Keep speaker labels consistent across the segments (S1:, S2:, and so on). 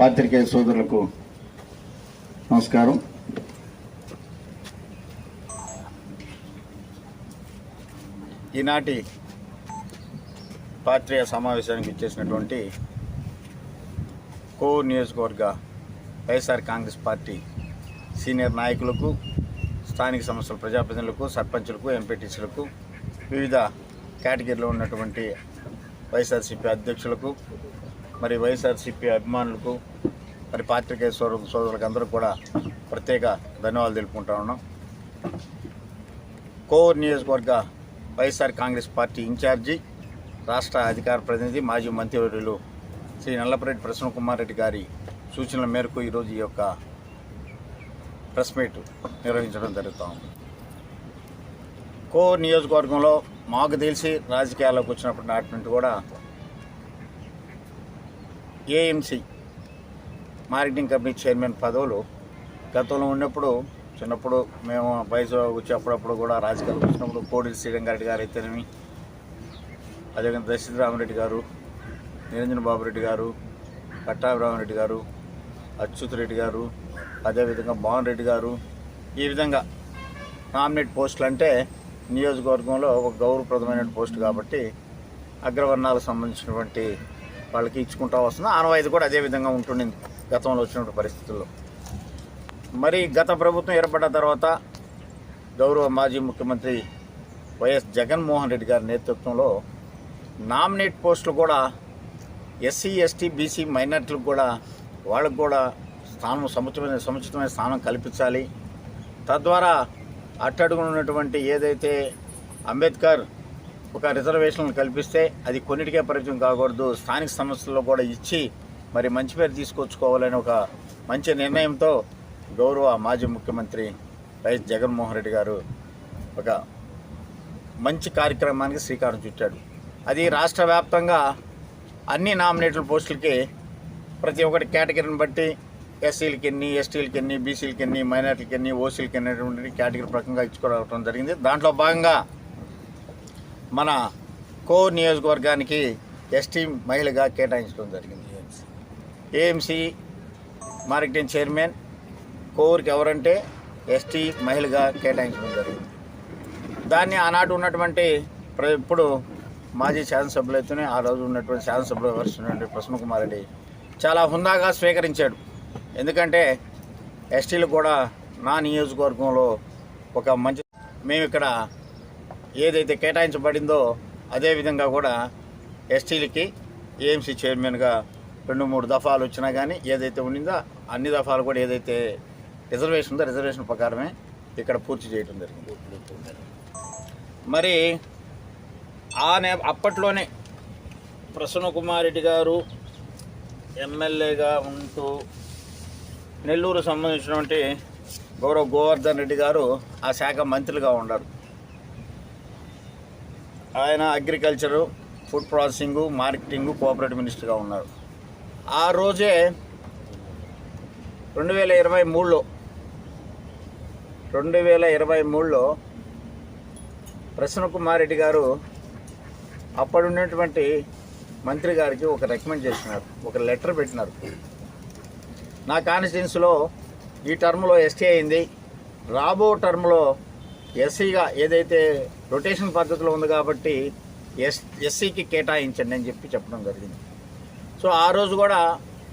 S1: పాత్రికేయ సోదరులకు నమస్కారం. ఈనాటి పాత్రికేయ సమావేశానికి ఇచ్చేసినటువంటి కో నియోజకవర్గ వైఎస్ఆర్ కాంగ్రెస్ పార్టీ సీనియర్ నాయకులకు స్థానిక సంస్థల ప్రజాప్రతినిధులకు సర్పంచులకు ఎంపీటీసీలకు వివిధ కేటగిరీలో ఉన్నటువంటి వైఎస్ఆర్సీపీ అధ్యక్షులకు మరి వైఎస్ఆర్సీపీ అభిమానులకు మరి పాత్రికేయ సోదరు సోదరులకు అందరూ కూడా ప్రత్యేక ధన్యవాదాలు తెలుపుకుంటా ఉన్నాం. కోవూర్ నియోజకవర్గ వైఎస్ఆర్ కాంగ్రెస్ పార్టీ ఇన్ఛార్జి రాష్ట్ర అధికార ప్రతినిధి మాజీ మంత్రివర్యులు శ్రీ నల్లపరెడ్డి ప్రసన్నకుమార్ రెడ్డి గారి సూచనల మేరకు ఈరోజు ఈ యొక్క ప్రెస్ మీట్ నిర్వహించడం జరుగుతూ ఉంది. కోవూర్ నియోజకవర్గంలో మాకు తెలిసి రాజకీయాల్లోకి వచ్చినప్పుడు నాటి నుండి కూడా ఏఎంసి మార్కెటింగ్ కంపెనీ చైర్మన్ పదవులు గతంలో ఉన్నప్పుడు చిన్నప్పుడు మేము వయసు వచ్చి అప్పుడప్పుడు కూడా రాజకీయాలు వచ్చినప్పుడు కోడి శ్రీరంగారెడ్డి గారు అయితేనేమి అదేవిధంగా దశరథరామరెడ్డి గారు నిరంజన బాబు రెడ్డి గారు పట్టాభిరామరెడ్డి గారు అచ్యుత్ రెడ్డి గారు అదేవిధంగా మోహన్ రెడ్డి గారు ఈ విధంగా నామినేట్ పోస్టులు అంటే నియోజకవర్గంలో ఒక గౌరవప్రదమైన పోస్ట్ కాబట్టి అగ్రవర్ణాలకు సంబంధించినటువంటి వాళ్ళకి ఇచ్చుకుంటా వస్తుంది ఆనవాయితీ కూడా అదే విధంగా ఉంటుండింది గతంలో వచ్చినటువంటి పరిస్థితుల్లో. మరి గత ప్రభుత్వం ఏర్పడ్డ తర్వాత గౌరవ మాజీ ముఖ్యమంత్రి వైఎస్ జగన్మోహన్ రెడ్డి గారి నేతృత్వంలో నామినేట్ పోస్టులు కూడా ఎస్సీ ఎస్టీ బీసీ మైనార్టీలకు కూడా వాళ్ళకు కూడా స్థానం సముచితమైన సముచితమైన స్థానం కల్పించాలి. తద్వారా అట్టడుగున ఉన్నటువంటి ఏదైతే అంబేద్కర్ ఒక రిజర్వేషన్లు కల్పిస్తే అది కొన్నిటికే పరిచయం కాకూడదు. స్థానిక సంస్థల్లో కూడా ఇచ్చి మరి మంచి పేరు తీసుకొచ్చుకోవాలని ఒక మంచి నిర్ణయంతో గౌరవ మాజీ ముఖ్యమంత్రి వైఎస్ జగన్మోహన్ రెడ్డి గారు ఒక మంచి కార్యక్రమానికి శ్రీకారం చుట్టాడు. అది రాష్ట్ర వ్యాప్తంగా అన్ని నామినేటెడ్ పోస్టులకి ప్రతి ఒక్కటి కేటగిరీని బట్టి ఎస్సీలకి ఎన్ని ఎస్టీలకి ఎన్ని బీసీలకి ఎన్ని మైనార్టీలకి ఎన్ని ఓసీలకి ఎన్ని కేటగిరీ ప్రకంగా ఇచ్చుకోవడం జరిగింది. దాంట్లో భాగంగా మన కో నియోజకవర్గానికి ఎస్టీ మహిళగా కేటాయించడం జరిగింది. ఏఎంసీ మార్కెటింగ్ చైర్మన్ కోర్కి ఎవరంటే ఎస్టీ మహిళగా కేటాయించడం జరిగింది. దాన్ని ఆనాడు ఉన్నటువంటి ప్ర- ఇప్పుడు మాజీ శాసనసభ్యులు అయితేనే ఆ రోజు ఉన్నటువంటి శాసనసభ్యులు వరుస్తున్నటువంటి ప్రసన్న కుమార్ రెడ్డి చాలా హుందాగా స్వీకరించాడు. ఎందుకంటే ఎస్టీలు కూడా నా నియోజకవర్గంలో ఒక మంచి మేము ఇక్కడ ఏదైతే కేటాయించబడిందో అదే విధంగా కూడా ఎస్టీలకి ఏఎంసీ చైర్మన్గా రెండు మూడు దఫాలు వచ్చినా కానీ ఏదైతే ఉండిందో అన్ని దఫాలు కూడా ఏదైతే రిజర్వేషన్ ఉందో రిజర్వేషన్ ప్రకారమే ఇక్కడ పూర్తి చేయడం జరిగింది. మరి ఆ నే అప్పట్లోనే ప్రసన్న కుమార్ రెడ్డి గారు ఎమ్మెల్యేగా ఉంటూ నెల్లూరు సంబంధించినటువంటి గౌరవ్ గోవర్ధన్ రెడ్డి గారు ఆ శాఖ మంత్రులుగా ఉన్నారు ఆయన agriculture food processing marketing cooperative మినిస్టర్గా ఉన్నారు. ఆ రోజే రెండు వేల ఇరవై మూడులో రెండు వేల ఇరవై మూడులో ప్రసన్న కుమార్ రెడ్డి గారు అప్పుడున్నటువంటి మంత్రి గారికి ఒక రికమెండ్ చేసినారు ఒక లెటర్ పెట్టినారు. నా కాన్స్టిట్యున్సీలో ఈ టర్మ్లో ఎస్టీ అయింది. రాబో టర్మ్లో ఎస్సీగా ఏదైతే రొటేషన్ పద్ధతిలో ఉంది కాబట్టి ఎస్ ఎస్సీకి కేటాయించండి అని చెప్పి చెప్పడం జరిగింది. సో ఆ రోజు కూడా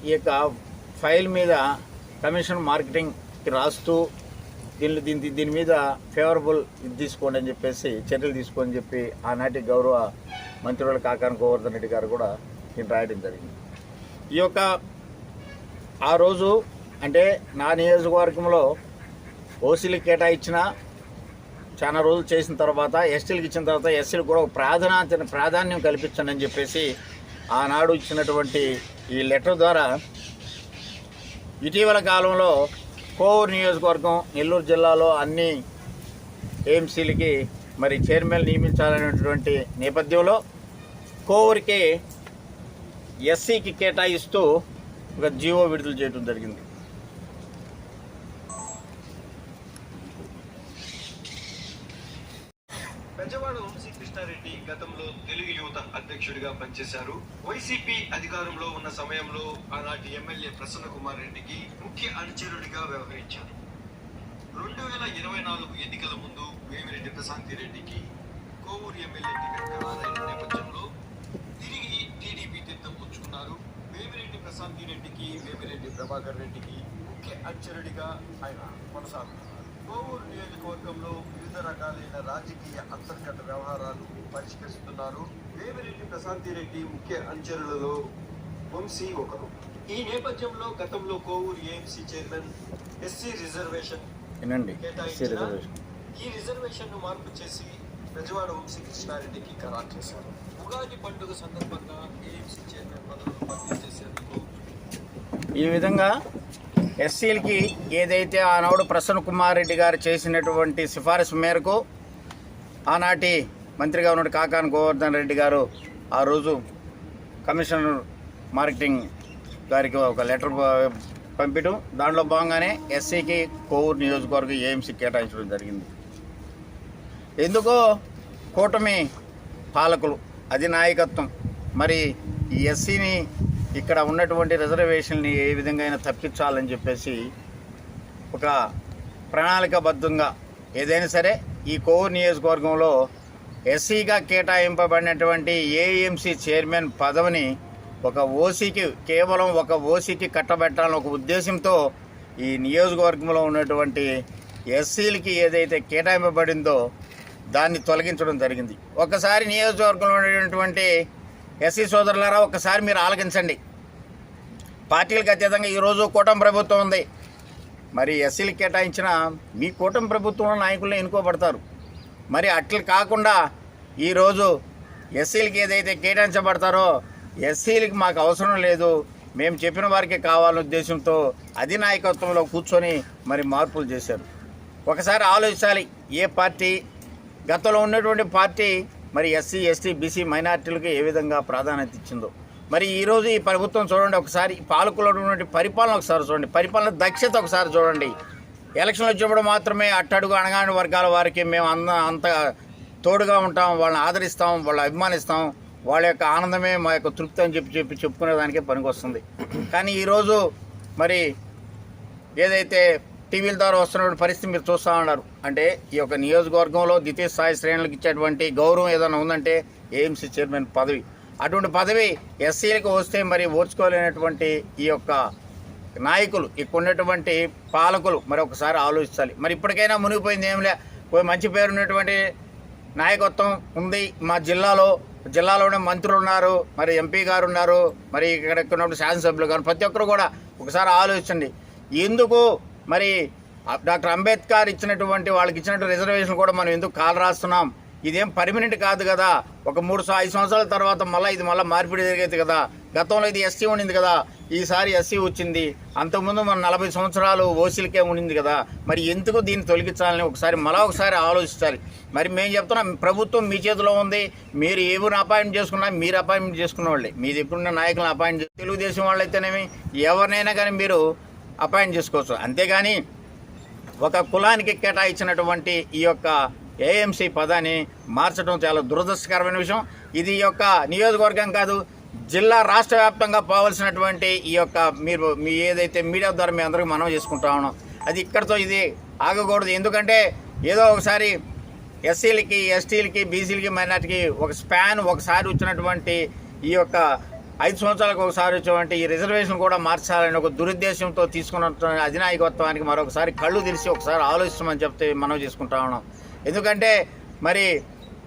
S1: ఈ యొక్క ఫైల్ మీద కమిషన్ మార్కెటింగ్కి రాస్తూ దీని దీని దీని మీద ఫేవరబుల్ ఇది తీసుకోండి అని చెప్పేసి చర్యలు తీసుకోని చెప్పి ఆనాటి గౌరవ మంత్రుల కాకాని గోవర్ధన్ రెడ్డి గారు కూడా దీన్ని రాయడం జరిగింది. ఈ యొక్క ఆ రోజు అంటే నా నియోజకవర్గంలో ఓసీలకు కేటాయించిన చాలా రోజులు చేసిన తర్వాత ఎస్టీలకు ఇచ్చిన తర్వాత ఎస్సీలకు కూడా ఒక ప్రాధాన్యత ప్రాధాన్యం కల్పించండి అని చెప్పేసి ఆనాడు ఇచ్చినటువంటి ఈ లెటర్ ద్వారా ఇటీవల కాలంలో కోవూరు నియోజకవర్గం నెల్లూరు జిల్లాలో అన్ని ఏఎంసీలకి మరి చైర్మన్ నియమించాలనేటువంటి నేపథ్యంలో కోవూరికి ఎస్సీకి కేటాయిస్తూ ఒక జీవో విడుదల చేయడం జరిగింది.
S2: చేశారు. వైసీపీ అధికారంలో ఉన్న సమయంలో ఆనాటి ఎమ్మెల్యే ప్రసన్న కుమార్ రెడ్డికి ముఖ్య అనుచరుడిగా వ్యవహరించారు. రెండు వేల ఇరవై నాలుగు ఎన్నికల ముందు వేమిరెడ్డి ప్రశాంతి రెడ్డికి కోవూరు ఎమ్మెల్యే టికెట్ ఖరారైన నేపథ్యంలో తిరిగి టీడీపీ తీర్థం పుచ్చుకున్నారు. వేమిరెడ్డి ప్రశాంతి రెడ్డికి వేమిరెడ్డి ప్రభాకర్ రెడ్డికి ముఖ్య అనుచరుడిగా ఆయన కొనసాగుతున్నారు. కోవూరు నియోజకవర్గంలో వివిధ రకాలైన రాజకీయ అంతర్గత వ్యవహారాలు పరిష్కరిస్తున్నారు. వేమిరెడ్డి ప్రశాంతి రెడ్డి ముఖ్య అనుచరులలో వంశీ ఒకరు. ఈ నేపథ్యంలో గతంలో కోవూరు ఏఎంసీ చైర్మన్ ఎస్సీ కేటాయించిన
S1: రిజర్వేషన్.
S2: ఈ రిజర్వేషన్ను మార్పు చేసి ప్రజవాడ వంశీ కృష్ణారెడ్డికి ఖరారు చేశారు. ఉగాది పండుగ సందర్భంగా ఏఎంసీ చైర్మన్ పదవులు భర్తీ చేసేందుకు
S1: ఈ విధంగా ఎస్సీలకి ఏదైతే ఆనాడు ప్రసన్న కుమార్ రెడ్డి గారు చేసినటువంటి సిఫారసు మేరకు ఆనాటి మంత్రిగా ఉన్న కాకాన గోవర్ధన్ రెడ్డి గారు ఆ రోజు కమిషనర్ మార్కెటింగ్ గారికి ఒక లెటర్ ప- పంపించడం దాంట్లో భాగంగానే ఎస్సీకి కోవూరు నియోజకవర్గం ఏఎంసీ కేటాయించడం జరిగింది. ఎందుకో కూటమి పాలకులు అది నాయకత్వం మరి ఈ ఎస్సీని ఇక్కడ ఉన్నటువంటి రిజర్వేషన్ని ఏ విధంగా అయినా తప్పించాలని చెప్పేసి ఒక ప్రణాళికాబద్ధంగా ఏదైనా సరే ఈ కోవూరు నియోజకవర్గంలో ఎస్సీగా కేటాయింపబడినటువంటి ఏఎంసీ చైర్మన్ పదవిని ఒక ఓసీకి కేవలం ఒక ఓసీకి కట్టబెట్టాలని ఒక ఉద్దేశంతో ఈ నియోజకవర్గంలో ఉన్నటువంటి ఎస్సీలకి ఏదైతే కేటాయింపబడిందో దాన్ని తొలగించడం జరిగింది. ఒకసారి నియోజకవర్గంలో ఉన్నటువంటి ఎస్సీ సోదరులారా ఒకసారి మీరు ఆలకించండి. పార్టీలకు అత్యధికంగా ఈరోజు కూటమి ప్రభుత్వం ఉంది. మరి ఎస్సీలు కేటాయించిన మీ కూటమి ప్రభుత్వంలో నాయకులను ఎన్నుకోబడతారు. మరి అట్లు కాకుండా ఈరోజు ఎస్సీలకి ఏదైతే కేటాయించబడతారో ఎస్సీలకి మాకు అవసరం లేదు. మేము చెప్పిన వారికి కావాలనే ఉద్దేశంతో అధినాయకత్వంలో కూర్చొని మరి మార్పులు చేశారు. ఒకసారి ఆలోచించాలి ఏ పార్టీ? గతంలో ఉన్నటువంటి పార్టీ మరి ఎస్సీ ఎస్టీ బీసీ మైనార్టీలకు ఏ విధంగా ప్రాధాన్యత ఇచ్చిందో. మరి ఈరోజు ఈ ప్రభుత్వం చూడండి ఒకసారి పాలకులు ఉన్నటువంటి పరిపాలన ఒకసారి చూడండి పరిపాలన దక్షత ఒకసారి చూడండి. ఎలక్షన్లు వచ్చినప్పుడు మాత్రమే అట్టడుగు అణగాని వర్గాల వారికి మేము అంత అంత తోడుగా ఉంటాం వాళ్ళని ఆదరిస్తాం వాళ్ళని అభిమానిస్తాం వాళ్ళ యొక్క ఆనందమే మా యొక్క తృప్తి అని చెప్పి చెప్పి చెప్పుకునేదానికే పనికొస్తుంది. కానీ ఈరోజు మరి ఏదైతే టీవీల ద్వారా వస్తున్నటువంటి పరిస్థితి మీరు చూస్తూ ఉన్నారు అంటే ఈ యొక్క నియోజకవర్గంలో ద్వితీయ స్థాయి శ్రేణులకు ఇచ్చేటువంటి గౌరవం ఏదైనా ఉందంటే ఏఎంసీ చైర్మన్ పదవి. అటువంటి పదవి ఎస్సీలకు వస్తే మరి ఓర్చుకోలేనటువంటి ఈ యొక్క నాయకులు ఇక్కడ ఉన్నటువంటి పాలకులు మరి ఒకసారి ఆలోచించాలి. మరి ఇప్పటికైనా మునిగిపోయింది ఏం లే పోయి మంచి పేరు ఉన్నటువంటి నాయకత్వం ఉంది. మా జిల్లాలో జిల్లాలోనే మంత్రులు ఉన్నారు మరి ఎంపీ గారు ఉన్నారు మరి ఇక్కడ ఉన్నప్పుడు శాసనసభ్యులు గారు ప్రతి ఒక్కరు కూడా ఒకసారి ఆలోచించండి. ఎందుకు మరి డాక్టర్ అంబేద్కర్ ఇచ్చినటువంటి వాళ్ళకి ఇచ్చినటువంటి రిజర్వేషన్ కూడా మనం ఎందుకు కాలు రాస్తున్నాం ఇదేం పర్మనెంట్ కాదు కదా. ఒక మూడు ఐదు సంవత్సరాల తర్వాత మళ్ళీ ఇది మళ్ళీ మార్పిడి జరిగేది కదా. గతంలో ఇది ఎస్సీ ఉండింది కదా. ఈసారి ఎస్సీ వచ్చింది. అంతకుముందు మన నలభై సంవత్సరాలు ఓసీలకే ఉండింది కదా. మరి ఎందుకు దీన్ని తొలగించాలని ఒకసారి మళ్ళా ఒకసారి ఆలోచించాలి. మరి మేము చెప్తున్నాం ప్రభుత్వం మీ చేతిలో ఉంది. మీరు ఎవరిని అపాయింట్ చేసుకున్నా మీరు అపాయింట్మెంట్ చేసుకున్న వాళ్ళే. మీది ఎప్పుడున్న నాయకులను అపాయింట్ చే- తెలుగుదేశం వాళ్ళైతేనేమి? ఎవరినైనా కానీ మీరు అపాయింట్ చేసుకోవచ్చు. అంతేగాని ఒక కులానికి కేటాయించినటువంటి ఈ యొక్క ఏఎంసీ పదాన్ని మార్చడం చాలా దురదృష్టకరమైన విషయం. ఇది యొక్క నియోజకవర్గం కాదు జిల్లా రాష్ట్ర వ్యాప్తంగా పోవాల్సినటువంటి ఈ యొక్క మీరు మీ ఏదైతే మీడియా ద్వారా మీ అందరికీ మనం చేసుకుంటా ఉన్నాం. అది ఇక్కడితో ఇది ఆగకూడదు. ఎందుకంటే ఏదో ఒకసారి ఎస్సీలకి ఎస్టీలకి బీసీలకి మైనార్టీకి ఒక స్పాన్ ఒకసారి వచ్చినటువంటి ఈ యొక్క ఐదు సంవత్సరాలకు ఒకసారి వచ్చేటువంటి ఈ రిజర్వేషన్ కూడా మార్చాలని ఒక దురుద్దేశంతో తీసుకున్న అధినాయకత్వానికి మరొకసారి కళ్ళు తెరిచి ఒకసారి ఆలోచించమని చెప్తే మనం చేసుకుంటా ఉన్నాం. ఎందుకంటే మరి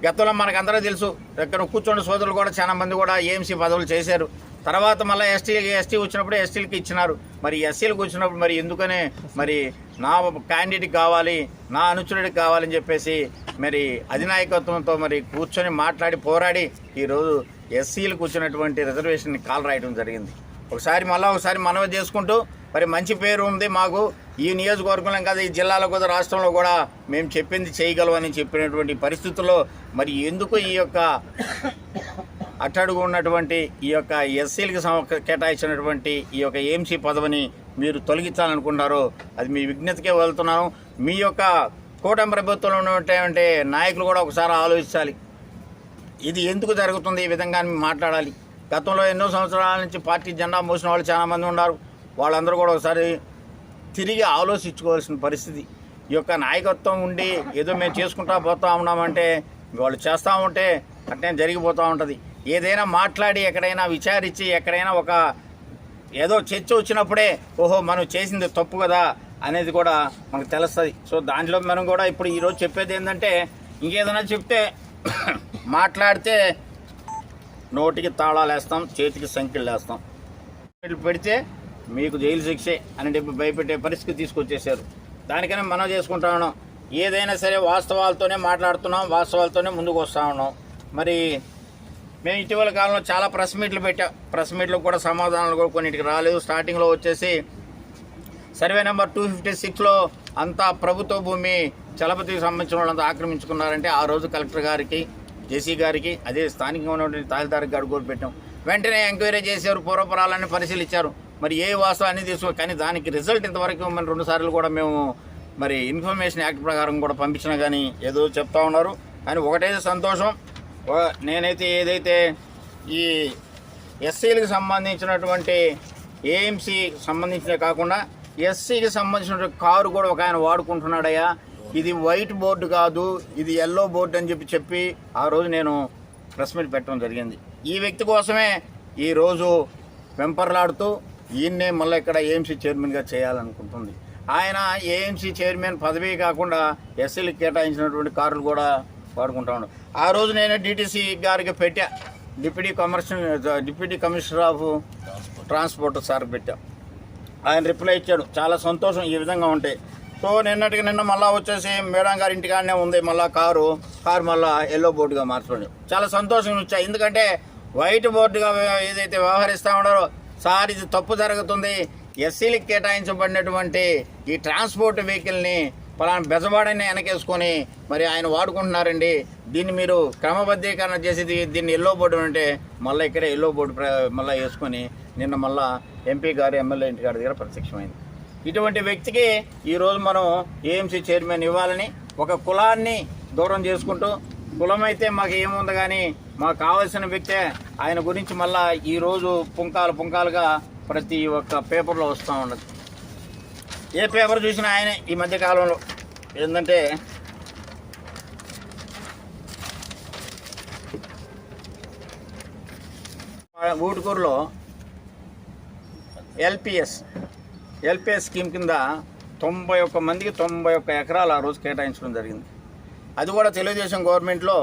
S1: గతంలో మనకు అందరూ తెలుసు ఇక్కడ కూర్చున్న సోదరులు కూడా చాలా మంది కూడా ఏఎంసీ పదవులు చేశారు. తర్వాత మళ్ళీ ఎస్టీలకి ఎస్టీ వచ్చినప్పుడు ఎస్టీలకి ఇచ్చినారు. మరి ఎస్సీలకు వచ్చినప్పుడు మరి ఎందుకనే మరి నా క్యాండిడేట్ కావాలి నా అనుచరుడికి కావాలని చెప్పేసి మరి అధినాయకత్వంతో మరి కూర్చొని మాట్లాడి పోరాడి ఈరోజు ఎస్సీలకు వచ్చినటువంటి రిజర్వేషన్ కాల్ రాయడం జరిగింది. ఒకసారి మళ్ళీ ఒకసారి మనవి చేసుకుంటూ మరి మంచి పేరు ఉంది మాకు. ఈ నియోజకవర్గంలో కాదు ఈ జిల్లాలో కూడా రాష్ట్రంలో కూడా మేము చెప్పింది చేయగలమని చెప్పినటువంటి పరిస్థితుల్లో మరి ఎందుకు ఈ యొక్క అట్టడుగు ఉన్నటువంటి ఈ యొక్క ఎస్సీలకు సమ కేటాయించినటువంటి ఈ యొక్క ఏఎంసీ పదవిని మీరు తొలగించాలనుకున్నారో అది మీ విజ్ఞతకే వెళ్తున్నాను మీ యొక్క కూటమి ప్రభుత్వంలో ఉన్నటువంటి నాయకులు కూడా ఒకసారి ఆలోచించాలి. ఇది ఎందుకు జరుగుతుంది ఈ విధంగా మాట్లాడాలి. గతంలో ఎన్నో సంవత్సరాల నుంచి పార్టీ జెండా మోసిన వాళ్ళు చాలామంది ఉన్నారు. వాళ్ళందరూ కూడా ఒకసారి తిరిగి ఆలోచించుకోవాల్సిన పరిస్థితి. ఈ యొక్క నాయకత్వం ఉండి ఏదో మేము చేసుకుంటా పోతా ఉన్నామంటే వాళ్ళు చేస్తూ ఉంటే అట్నే జరిగిపోతూ ఉంటుంది. ఏదైనా మాట్లాడి ఎక్కడైనా విచారించి ఎక్కడైనా ఒక ఏదో చర్చ వచ్చినప్పుడే ఓహో మనం చేసింది తప్పు కదా అనేది కూడా మనకు తెలుస్తుంది. సో దాంట్లో మనం కూడా ఇప్పుడు ఈరోజు చెప్పేది ఏంటంటే ఇంకేదైనా చెప్తే మాట్లాడితే నోటికి తాళాలు వేస్తాం చేతికి సంఖ్యలు వేస్తాం పెడితే మీకు జైలు శిక్షే అని చెప్పి భయపెట్టే పరిస్థితి తీసుకొచ్చేసారు దానికనే మనం చేసుకుంటా ఉన్నాం. ఏదైనా సరే వాస్తవాలతోనే మాట్లాడుతున్నాం వాస్తవాలతోనే ముందుకు వస్తూ ఉన్నాం. మరి మేము ఇటీవల కాలంలో చాలా ప్రెస్ మీట్లు పెట్టాం ప్రెస్ మీట్లకు కూడా సమాధానాలు కూడా కొన్నిటికి రాలేదు. స్టార్టింగ్లో వచ్చేసి సర్వే నెంబర్ టూ ఫిఫ్టీ సిక్స్లో అంతా ప్రభుత్వ భూమి చలపతికి సంబంధించిన వాళ్ళంతా ఆక్రమించుకున్నారంటే ఆ రోజు కలెక్టర్ గారికి జేసీ గారికి అదే స్థానికంగా ఉన్నటువంటి తహసీల్దార్ గారు కూడా పెట్టాం. వెంటనే ఎంక్వైరీ చేశారు పూర్వపురాలన్నీ పరిశీలించారు. మరి ఏ వాస్తవం అనేది తీసుకో కానీ దానికి రిజల్ట్ ఇంతవరకు మన రెండు సార్లు కూడా మేము మరి ఇన్ఫర్మేషన్ యాక్ట్ ప్రకారం కూడా పంపించినా కానీ ఏదో చెప్తా ఉన్నారు. కానీ ఒకటైతే సంతోషం. నేనైతే ఏదైతే ఈ ఎస్సీలకు సంబంధించినటువంటి ఏఎంసీ సంబంధించిన కాకుండా ఎస్సీకి సంబంధించిన కారు కూడా ఒక ఆయన వాడుకుంటున్నాడయ్యా. ఇది వైట్ బోర్డు కాదు ఇది ఎల్లో బోర్డు అని చెప్పి చెప్పి ఆ రోజు నేను ప్రెస్ మీట్ పెట్టడం జరిగింది. ఈ వ్యక్తి కోసమే ఈరోజు వెంపర్లాడుతూ ఈయన్నే మళ్ళీ ఇక్కడ ఏఎంసీ చైర్మన్గా చేయాలనుకుంటుంది. ఆయన ఏఎంసీ చైర్మన్ పదవి కాకుండా ఎస్సీలకు కేటాయించినటువంటి కార్లు కూడా వాడుకుంటా ఉన్నాడు. ఆ రోజు నేను డిటీసీ గారికి పెట్టా. Deputy commercial deputy commissioner of transport sir పెట్టా. ఆయన రిప్లై ఇచ్చాడు. చాలా సంతోషం ఈ విధంగా ఉంటాయి సో నిన్నటికి నిన్న మళ్ళీ వచ్చేసి మేడం గారి ఇంటికాడనే ఉంది మళ్ళీ కారు. కారు మళ్ళీ ఎల్లో బోర్డుగా మార్చుకోండి. చాలా సంతోషం వచ్చాయి ఎందుకంటే వైట్ బోర్డుగా ఏదైతే వ్యవహరిస్తూ ఉన్నారో సార్ ఇది తప్పు జరుగుతుంది. ఎస్సీలకు కేటాయించబడినటువంటి ఈ ట్రాన్స్పోర్ట్ వెహికల్ని పలానా బెజవాడని వెనకేసుకొని మరి ఆయన వాడుకుంటున్నారండి. దీన్ని మీరు క్రమబద్ధీకరణ చేసి దీన్ని ఎల్లో బోర్డు అంటే మళ్ళీ ఇక్కడే ఎల్లో బోర్డు ప్ర- మళ్ళీ వేసుకొని నిన్న మళ్ళీ ఎంపీ గారు ఎమ్మెల్యే ఇంటి గారి దగ్గర ప్రత్యక్షమైంది. ఇటువంటి వ్యక్తికి ఈరోజు మనం ఏఎంసీ చైర్మన్ ఇవ్వాలని ఒక కులాన్ని దూరం చేసుకుంటూ కులం అయితే మాకు ఏముంది కానీ మాకు కావాల్సిన వ్యక్తే ఆయన గురించి మళ్ళా ఈరోజు పుంకాలు పుంకాలుగా ప్రతి ఒక్క పేపర్లో వస్తూ ఉన్నది. ఏ పేపర్ చూసినా ఆయనే ఈ మధ్య కాలంలో. ఏంటంటే ఊటుకూరులో ఎల్పిఎస్ ఎల్పిఎస్ స్కీమ్ కింద తొంభై ఒక్క మందికి తొంభై ఒక్క ఎకరాలు ఆ రోజు కేటాయించడం జరిగింది. అది కూడా తెలుగుదేశం గవర్నమెంట్లో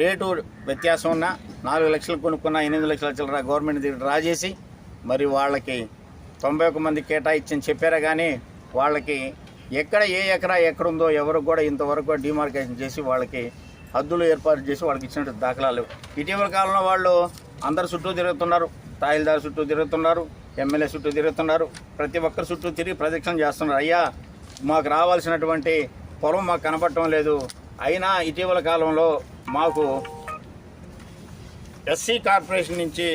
S1: రేటు వ్యత్యాసం ఉన్న నాలుగు లక్షలు కొనుక్కున్న ఎనిమిది లక్షల చిల్లర గవర్నమెంట్ దగ్గర డ్రా చేసి మరి వాళ్ళకి తొంభై ఒక్క మంది కేటాయించని చెప్పారా కానీ వాళ్ళకి ఎక్కడ ఏ ఎకరా ఎక్కడుందో ఎవరు కూడా ఇంతవరకు డిమార్కేషన్ చేసి వాళ్ళకి హద్దులు ఏర్పాటు చేసి వాళ్ళకి ఇచ్చినట్టు దాఖలాలు ఇటీవల కాలంలో వాళ్ళు అందరు చుట్టూ తిరుగుతున్నారు. తహసీల్దార్ చుట్టూ తిరుగుతున్నారు. ఎమ్మెల్యే చుట్టూ తిరుగుతున్నారు. ప్రతి ఒక్కరి చుట్టూ తిరిగి ప్రదక్షిణ చేస్తున్నారు. అయ్యా మాకు రావాల్సినటువంటి పొలం మాకు కనపడటం లేదు. అయినా ఇటీవల కాలంలో మాకు ఎస్సీ కార్పొరేషన్ నుంచి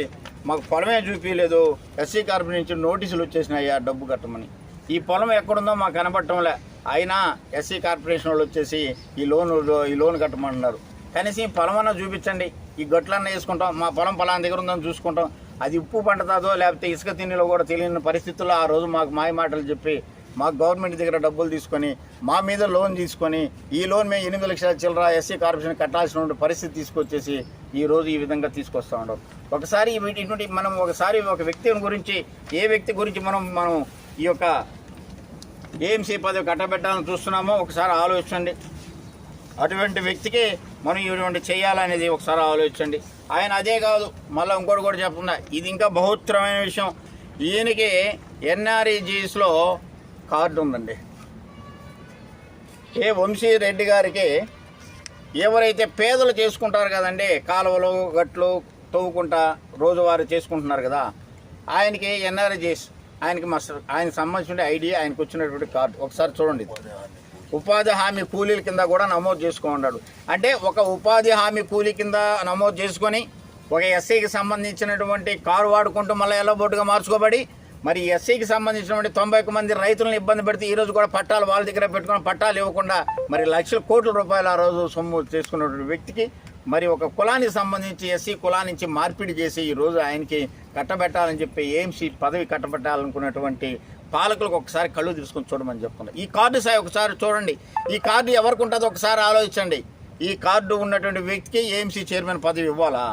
S1: మాకు పొలమే చూపించలేదు ఎస్సీ కార్పొరేషన్ నుంచి నోటీసులు వచ్చేసినాయి ఆ డబ్బు కట్టమని. ఈ పొలం ఎక్కడుందో మాకు కనపడటంలే అయినా ఎస్సీ కార్పొరేషన్ వాళ్ళు వచ్చేసి ఈ లోన్ ఈ లోన్ కట్టమంటున్నారు కనీసం ఈ పొలం అన్నా చూపించండి. ఈ గట్లన్నా వేసుకుంటాం. మా పొలం పొలాన్ని దగ్గర ఉందని చూసుకుంటాం. అది ఉప్పు పండుతుందో లేకపోతే ఇసుక తిండిలో కూడా తెలియని పరిస్థితుల్లో ఆ రోజు మాకు మాయ మాటలు చెప్పి మాకు గవర్నమెంట్ దగ్గర డబ్బులు తీసుకొని మా మీద లోన్ తీసుకొని ఈ లోన్ మేము ఎనిమిది లక్షల చిల్లర ఎస్సీ కార్పొరేషన్ కట్టాల్సిన పరిస్థితి తీసుకొచ్చేసి ఈ రోజు ఈ విధంగా తీసుకొస్తా ఉండవు ఒకసారి వీటి- ఇటువంటి మనం ఒకసారి ఒక వ్యక్తి గురించి ఏ వ్యక్తి గురించి మనం మనం ఈ యొక్క ఏఎంసీ పదవి కట్టబెట్టాలని చూస్తున్నామో ఒకసారి ఆలోచించండి. అటువంటి వ్యక్తికి మనం ఇటువంటి చేయాలనేది ఒకసారి ఆలోచించండి. ఆయన అదే కాదు మళ్ళీ ఇంకోటి కూడా చెప్తున్నా ఇది ఇంకా బహుత్తరమైన విషయం. ఈయనకి ఎన్ఆర్ఈజీస్లో కార్డు ఉందండి ఏ వంశీ రెడ్డి గారికి ఎవరైతే పేదలు చేసుకుంటారు కదండి కాలువలు గట్లు తవ్వుకుంటా రోజువారీ చేసుకుంటున్నారు కదా ఆయనకి ఎన్ఆర్జీస్ ఆయనకి మస్టర్ ఆయనకి సంబంధించిన ఐడి ఆయనకు వచ్చినటువంటి కార్డు. ఒకసారి చూడండి ఉపాధి హామీ కూలీల కింద కూడా నమోదు చేసుకున్నాడు అంటే ఒక ఉపాధి హామీ కూలీ కింద నమోదు చేసుకొని ఒక ఎస్సీకి సంబంధించినటువంటి కారు వాడుకుంటూ మళ్ళీ ఎల్లో బోర్డుగా మార్చుకోబడి మరి ఎస్సీకి సంబంధించినటువంటి తొంభై ఒక్క మంది రైతులను ఇబ్బంది పెడితే ఈ రోజు కూడా పట్టాలు వాళ్ళ దగ్గర పెట్టుకుని పట్టాలు ఇవ్వకుండా మరి లక్షల కోట్ల రూపాయలు ఆ రోజు సొమ్ము చేసుకున్నటువంటి వ్యక్తికి మరి ఒక కులానికి సంబంధించి ఎస్సీ కులానికి మార్పిడి చేసి ఈరోజు ఆయనకి కట్టబెట్టాలని చెప్పి ఏఎంసీ పదవి కట్టబెట్టాలనుకున్నటువంటి పాలకులకు ఒకసారి కళ్ళు తీసుకొని చూడమని చెప్తున్నా. ఈ కార్డు సాయి ఒకసారి చూడండి. ఈ కార్డు ఎవరికి ఉంటుందో ఒకసారి ఆలోచించండి. ఈ కార్డు ఉన్నటువంటి వ్యక్తికి ఏఎంసీ చైర్మన్ పదవి ఇవ్వాలా?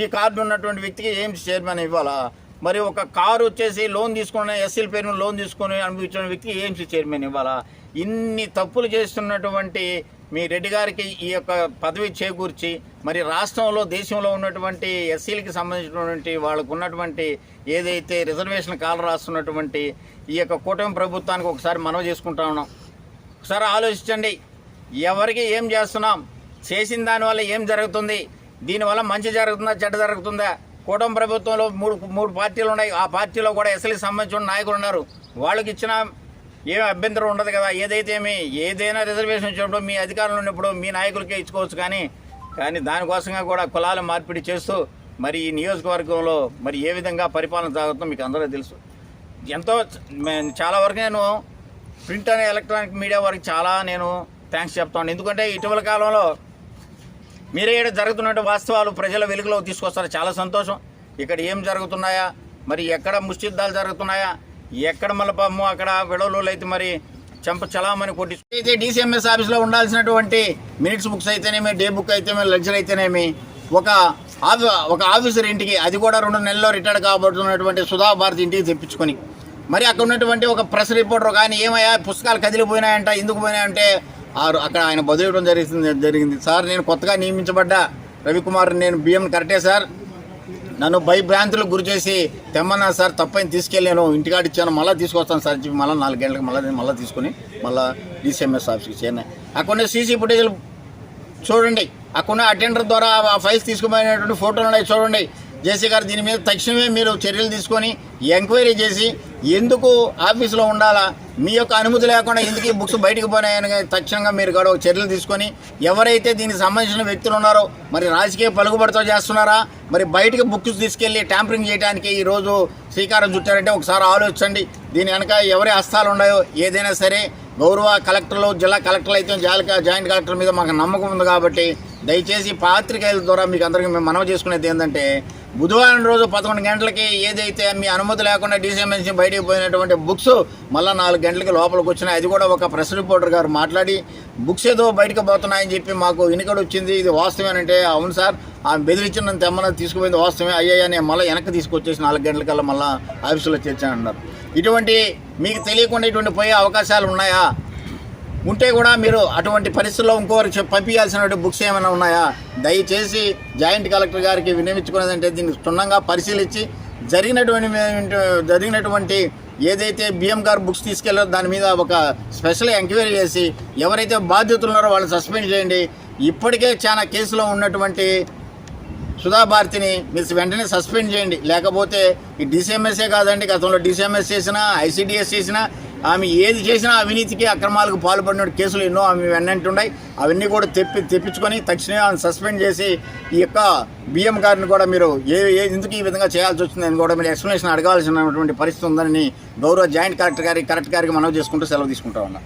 S1: ఈ కార్డు ఉన్నటువంటి వ్యక్తికి ఏఎంసీ చైర్మన్ ఇవ్వాలా? మరి ఒక కారు వచ్చేసి లోన్ తీసుకున్న ఎస్సీల పేరు లోన్ తీసుకొని అనుభవించిన వ్యక్తి ఏఎంసీ చైర్మన్ ఇవ్వాలా? ఇన్ని తప్పులు చేస్తున్నటువంటి మీ రెడ్డి గారికి ఈ యొక్క పదవి చేకూర్చి మరి రాష్ట్రంలో దేశంలో ఉన్నటువంటి ఎస్సీలకి సంబంధించినటువంటి వాళ్ళకు ఉన్నటువంటి ఏదైతే రిజర్వేషన్ కాలు రాస్తున్నటువంటి ఈ యొక్క కూటమి ప్రభుత్వానికి ఒకసారి మనవి చేసుకుంటా ఉన్నాం. ఒకసారి ఆలోచించండి. ఎవరికి ఏం చేస్తున్నాం? చేసిన దానివల్ల ఏం జరుగుతుంది? దీనివల్ల మంచి జరుగుతుందా చెడ్డ జరుగుతుందా? కూటమి ప్రభుత్వంలో మూడు మూడు పార్టీలు ఉన్నాయి. ఆ పార్టీలో కూడా ఎస్ఎల్కి సంబంధించిన నాయకులు ఉన్నారు. వాళ్ళకి ఇచ్చిన ఏమి అభ్యంతరం ఉండదు కదా. ఏదైతే మీ ఏదైనా రిజర్వేషన్ ఇచ్చినప్పుడు మీ అధికారంలో ఉన్నప్పుడు మీ నాయకులకే ఇచ్చుకోవచ్చు కానీ కానీ దానికోసంగా కూడా కులాలు మార్పిడి చేస్తూ మరి ఈ నియోజకవర్గంలో మరి ఏ విధంగా పరిపాలన సాగుతుందో మీకు అందరూ తెలుసు. ఎంతో చాలా వరకు నేను ప్రింట్ అనే ఎలక్ట్రానిక్ మీడియా వారికి చాలా నేను థ్యాంక్స్ చెప్తాను ఎందుకంటే ఇటీవల కాలంలో మీరే ఇక్కడ జరుగుతున్న వాస్తవాలు ప్రజల వెలుగులో తీసుకొస్తారు. చాలా సంతోషం. ఇక్కడ ఏం జరుగుతున్నాయా? మరి ఎక్కడ ముష్టిద్దాలు జరుగుతున్నాయా? ఎక్కడ మలపమ్ము అక్కడ విడవలు అయితే మరి చెంప చలామని కొట్టి అయితే డీసీఎంఎస్ ఆఫీస్లో ఉండాల్సినటువంటి మినిట్స్ బుక్స్ అయితేనేమి డే బుక్ అయితేనేమి లెక్చర్ అయితేనేమి ఒక ఆఫీ ఒక ఆఫీసర్ ఇంటికి అది కూడా రెండు నెలల్లో రిటైర్డ్ కాబడుతున్నటువంటి సుధా భారతి ఇంటికి తెప్పించుకొని. మరి అక్కడ ఉన్నటువంటి ఒక ప్రెస్ రిపోర్టర్ కానీ ఏమయ్యా పుస్తకాలు కదిలిపోయినాయంట ఎందుకు పోయినాయంటే ఆరు అక్కడ ఆయన బదిలీయడం జరిగింది జరిగింది. సార్ నేను కొత్తగా నియమించబడ్డ రవికుమార్ నేను బియ్యం కరెక్టే సార్. నన్ను భయభ్రాంతులకు గురి చేసి తెమ్మన్నా సార్ తప్పని తీసుకెళ్ళాను. ఇంటికాడ ఇచ్చాను. మళ్ళీ తీసుకొస్తాను సార్. చెప్పి మళ్ళీ నాలుగు గంటలకు మళ్ళీ మళ్ళీ తీసుకుని మళ్ళీ డిసిఎంఎస్ ఆఫీస్కి చేరినాయి అక్కడ సీసీ ఫుటేజ్లు చూడండి. అక్కడ అటెండర్ ద్వారా ఆ ఫైల్స్ తీసుకుపోయినటువంటి ఫోటోలు ఉన్నాయి చూడండి. జేసీ గారు దీని మీద తక్షణమే మీరు చర్యలు తీసుకొని ఎంక్వైరీ చేసి ఎందుకు ఆఫీసులో ఉండాలా? మీ యొక్క అనుమతి లేకుండా ఎందుకు ఈ బుక్స్ బయటకు పోయినాయని తక్షణంగా మీరు కూడా చర్యలు తీసుకొని ఎవరైతే దీనికి సంబంధించిన వ్యక్తులు ఉన్నారో మరి రాజకీయ పలుకుబడితో చేస్తున్నారా? మరి బయటకు బుక్స్ తీసుకెళ్ళి ట్యాంపరింగ్ చేయడానికి ఈరోజు శ్రీకారం చుట్టారంటే ఒకసారి ఆలోచించండి. దీని వెనక ఎవరి హస్తాలు ఉన్నాయో ఏదైనా సరే గౌరవ కలెక్టర్లు జిల్లా కలెక్టర్లు అయితే జాలిక జాయింట్ కలెక్టర్ మీద మాకు నమ్మకం ఉంది కాబట్టి దయచేసి పాత్రికేయుల ద్వారా మీకు అందరికీ మేము మనవి చేసుకునేది ఏంటంటే బుధవారం రోజు పదకొండు గంటలకి ఏదైతే మీ అనుమతి లేకుండా డీసీఎంఎస్ నుంచి బయటికి పోయినటువంటి బుక్స్ మళ్ళీ నాలుగు గంటలకి లోపలికి వచ్చినాయి. అది కూడా ఒక ప్రెస్ రిపోర్టర్ గారు మాట్లాడి బుక్స్ ఏదో బయటకు పోతున్నాయని చెప్పి మాకు వినికడు వచ్చింది. ఇది వాస్తవేనంటే అవును సార్ ఆ బెదిరించిన తెమ్మన తీసుకుపోయింది వాస్తవమే. అయ్యాయా నేను మళ్ళీ వెనక్కి తీసుకొచ్చేసి నాలుగు గంటలకల్లా మళ్ళీ ఆఫీసులో చేర్చానన్నారు. ఇటువంటి మీకు తెలియకుండా ఇటువంటి పోయే అవకాశాలు ఉన్నాయా? ఉంటే కూడా మీరు అటువంటి పరిస్థితుల్లో ఇంకోరు చెప్ పంపించాల్సిన బుక్స్ ఏమైనా ఉన్నాయా? దయచేసి జాయింట్ కలెక్టర్ గారికి వినియోగించుకునేదంటే దీన్ని క్షుణ్ణంగా పరిశీలించి జరిగినటువంటి జరిగినటువంటి ఏదైతే బిఎం గారు బుక్స్ తీసుకెళ్ళారో దాని మీద ఒక స్పెషల్ ఎంక్వైరీ చేసి ఎవరైతే బాధ్యతలు ఉన్నారో వాళ్ళు సస్పెండ్ చేయండి. ఇప్పటికే చాలా కేసులో ఉన్నటువంటి సుధాభారతిని మీరు వెంటనే సస్పెండ్ చేయండి. లేకపోతే ఈ డిసిఎంఎస్ఏ కాదండి గతంలో డిసిఎంఎస్ చేసినా ఐసీడీఎస్ చేసినా ఆమె ఏది చేసినా అవినీతికి అక్రమాలకు పాల్పడిన కేసులు ఎన్నో ఆమె వెన్నంటున్నాయి అవన్నీ కూడా తెప్పి తెప్పించుకొని తక్షణమే ఆమెను సస్పెండ్ చేసి ఈ యొక్క బిఎం గారిని కూడా మీరు ఏ ఏ- ఎందుకు ఈ విధంగా చేయాల్సి వచ్చిందని కూడా మీరు ఎక్స్ప్లెనేషన్ అడగాల్సినటువంటి పరిస్థితి ఉందని గౌరవ జాయింట్ కలెక్టర్ గారికి కలెక్టర్ గారికి మనవి చేసుకుంటూ సెలవు తీసుకుంటా ఉన్నా.